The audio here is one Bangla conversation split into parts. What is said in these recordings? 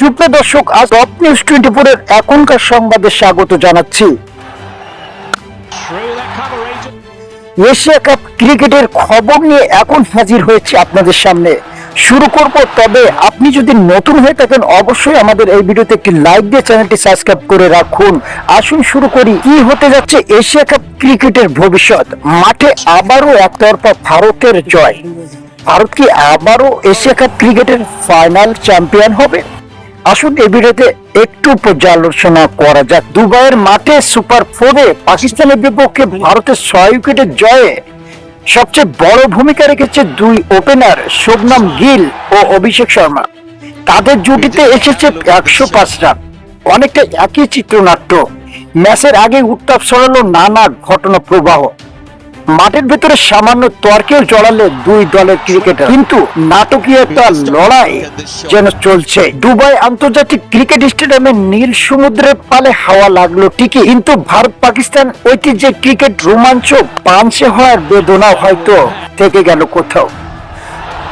সুপ্রিয় দর্শক, আজ টপ নিউজ টোয়েন্টি ফোরের এখনকার সংবাদে স্বাগত জানাচ্ছি. এশিয়া কাপ ক্রিকেটের খবর নিয়ে এখন হাজির হয়েছে আপনাদের সামনে। শুরু করব, তবে আপনি যদি নতুন হয়ে থাকেন, অবশ্যই আমাদের এই ভিডিওতে একটি লাইক দিয়ে চ্যানেলটি সাবস্ক্রাইব করে রাখুন। আসুন, শুরু করি, কি হতে যাচ্ছে এশিয়া কাপ ক্রিকেটের ভবিষ্যৎ? মাঠে আবারও একতরফা ভারতের জয়। ভারত কি আবারও এশিয়া কাপ ক্রিকেটের ফাইনাল চ্যাম্পিয়ন হবে? আসুন এই ভিডিওতে একটু পর্যালোচনা করা যাক। দুবাইয়ের মাঠে সুপার ফোরে পাকিস্তানের বিপক্ষে ভারতের ছয় উইকেটের জয়ে সবচেয়ে বড় ভূমিকা রেখেছে দুই ওপেনার শোভনাম গিল ও অভিষেক শর্মা। তাদের জুটিতে এসেছে একশো পাঁচ রান। অনেকটা একই চিত্রনাট্য। ম্যাচের আগে উত্তাপ সরালো নানা ঘটনা প্রবাহ মাঠের ভেতরে সামান্য তর্কেও জড়ালে দুই দলের ক্রিকেটার। কিন্তু নাটকীয় একটা লড়াই যেন চলছে। দুবাই আন্তর্জাতিক ক্রিকেট স্টেডিয়ামে নীল সমুদ্রের পালে হাওয়া লাগল ঠিকই। কিন্তু ভারত পাকিস্তান ঐতিহ্যের ক্রিকেট রোমাঞ্চ পাঞ্চে হওয়ার বেদনা হয়তো থেকে গেল কোথাও।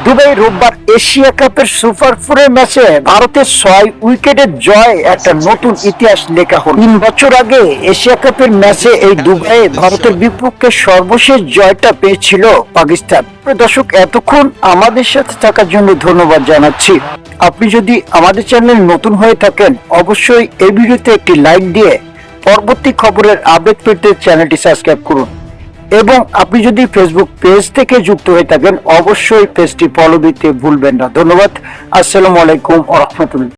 দুবাই রোববার এশিয়া কাপের সুপার ফোরের ম্যাচে ভারতের ছয় উইকেটের জয় একটা নতুন ইতিহাস লেখা হল। তিন বছর আগে এশিয়া কাপের ম্যাচে এই দুবাইয়ে ভারতের বিপক্ষে সর্বশেষ জয়টা পেয়েছিল পাকিস্তান। দর্শক, এতক্ষণ আমাদের সাথে থাকার জন্য ধন্যবাদ জানাচ্ছি। আপনি যদি আমাদের চ্যানেল নতুন হয়ে থাকেন, অবশ্যই এই ভিডিওতে একটি লাইক দিয়ে পরবর্তী খবরের আপডেট পেতে চ্যানেলটি সাবস্ক্রাইব করুন। এবং আপনি যদি ফেসবুক পেজ থেকে যুক্ত হয়ে থাকেন, অবশ্যই পেজটি ফলো দিতে ভুলবেন না। ধন্যবাদ। আসসালামু আলাইকুম রহমতুল্লাহ।